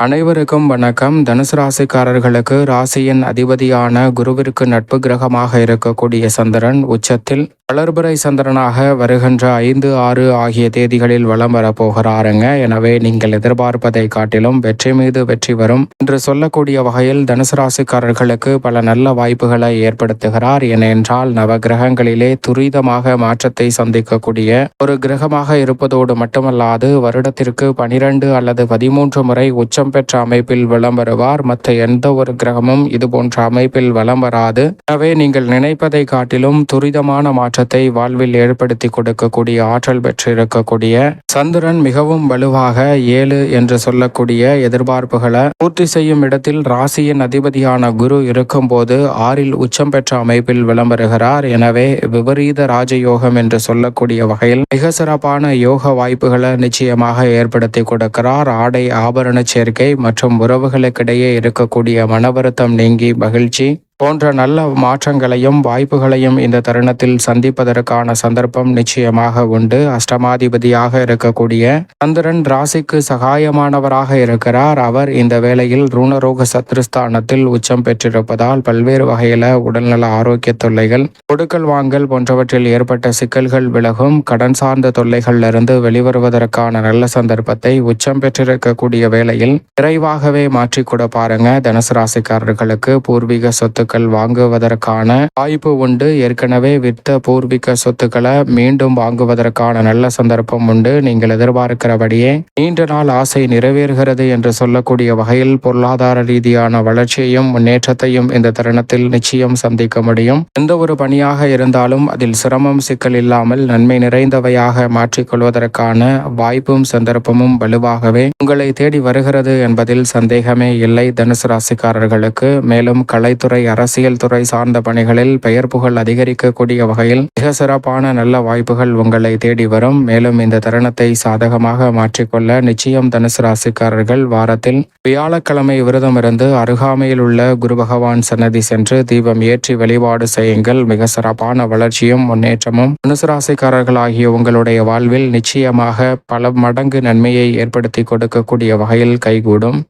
அனைவருக்கும் வணக்கம். தனுசு ராசிக்காரர்களுக்கு ராசியின் அதிபதியான குருவிற்கு நட்பு கிரகமாக இருக்கக்கூடிய சந்திரன் உச்சத்தில் வளர்பிறை சந்திரனாக வருகின்ற ஐந்து ஆறு ஆகிய தேதிகளில் வலம் வரப்போகிறாருங்க எனவே நீங்கள் எதிர்பார்ப்பதை காட்டிலும் வெற்றி மீது வெற்றி வரும் என்று சொல்லக்கூடிய வகையில் தனுசு ராசிக்காரர்களுக்கு பல நல்ல வாய்ப்புகளை ஏற்படுத்துகிறார். ஏனென்றால் நவ கிரகங்களிலே துரிதமாக மாற்றத்தை சந்திக்கக்கூடிய ஒரு கிரகமாக இருப்பதோடு மட்டுமல்லாது வருடத்திற்கு பனிரெண்டு அல்லது பதிமூன்று முறை உச்சம் பெற்ற அமைப்பில் வலம் வருவார். மற்ற எந்த ஒரு கிரகமும் இது போன்ற அமைப்பில் வலம் வராது. எனவே நீங்கள் நினைப்பதை காட்டிலும் துரிதமான மாற்றத்தை வாழ்வில் ஏற்படுத்தி கொடுக்கக்கூடிய ஆற்றல் பெற்றிருக்கக்கூடிய சந்திரன் மிகவும் வலுவாக ஏழு என்று சொல்லக்கூடிய எதிர்பார்ப்புகளை பூர்த்தி செய்யும் இடத்தில் ராசியின் அதிபதியான குரு இருக்கும்போது ஆறில் உச்சம் பெற்ற அமைப்பில் விளம்பருகிறார் எனவே விபரீத ராஜயோகம் என்று சொல்லக்கூடிய வகையில் மிக சிறப்பான யோக வாய்ப்புகளை நிச்சயமாக ஏற்படுத்தி கொடுக்கிறார். ஆடை ஆபரண சேர்க்கை மற்றும் உறவுகளுக்கிடையே இருக்கக்கூடிய மன வருத்தம் நீங்கி மகிழ்ச்சி. போன்ற நல்ல மாற்றங்களையும் வாய்ப்புகளையும் இந்த தருணத்தில் சந்திப்பதற்கான சந்தர்ப்பம் நிச்சயமாக உண்டு. அஷ்டமாதிபதியாக இருக்கக்கூடிய சந்திரன் ராசிக்கு சகாயமானவராக இருக்கிறார். அவர் இந்த வேளையில் ரூணரோக சத்ருஸ்தானத்தில் உச்சம் பெற்றிருப்பதால் பல்வேறு வகையில உடல்நல ஆரோக்கிய தொல்லைகள் கொடுக்கல் வாங்கல் போன்றவற்றில் ஏற்பட்ட சிக்கல்கள் விலகும். கடன் சார்ந்த தொல்லைகளிலிருந்து வெளிவருவதற்கான நல்ல சந்தர்ப்பத்தை உச்சம் பெற்றிருக்கக்கூடிய வேளையில் விரைவாகவே மாற்றிக்கூட பாருங்க. தனுசு ராசிக்காரர்களுக்கு பூர்வீக சொத்து சொத்துக்கள் வாங்குவதற்கான வாய்ப்பு உண்டு. ஏற்கனவே வித்த பூர்வீக சொத்துக்களை மீண்டும் வாங்குவதற்கான நல்ல சந்தர்ப்பம் உண்டு. நீங்கள் எதிர்பார்க்கிறபடியே நீண்ட நாள் ஆசை நிறைவேறுகிறது என்று சொல்லக்கூடிய வகையில் பொருளாதார ரீதியான வளர்ச்சியையும் முன்னேற்றத்தையும் இந்த தருணத்தில் நிச்சயம் சந்திக்க முடியும். எந்த ஒரு பணியாக இருந்தாலும் அதில் சிரமம் சிக்கல் இல்லாமல் நன்மை நிறைந்தவையாக மாற்றிக்கொள்வதற்கான வாய்ப்பும் சந்தர்ப்பமும் வலுவாகவே உங்களை தேடி வருகிறது என்பதில் சந்தேகமே இல்லை. தனுசு ராசிக்காரர்களுக்கு மேலும் கலைத்துறை அரசியல் துறை சார்ந்த பணிகளில் பெயர் புகழ் அதிகரிக்கக்கூடிய வகையில் மிக சிறப்பான நல்ல வாய்ப்புகள் உங்களை தேடி வரும். மேலும் இந்த தருணத்தை சாதகமாக மாற்றிக்கொள்ள நிச்சயம் தனுசு ராசிக்காரர்கள் வாரத்தில் வியாழக்கிழமை விரதம் இருந்து அருகாமையில் உள்ள குரு பகவான் சன்னதி சென்று தீபம் ஏற்றி வழிபாடு செய்யுங்கள். மிக சிறப்பான வளர்ச்சியும் முன்னேற்றமும் தனுசு ராசிக்காரர்கள் ஆகிய உங்களுடைய வாழ்வில் நிச்சயமாக பல மடங்கு நன்மையை ஏற்படுத்தி கொடுக்கக்கூடிய வகையில் கைகூடும்.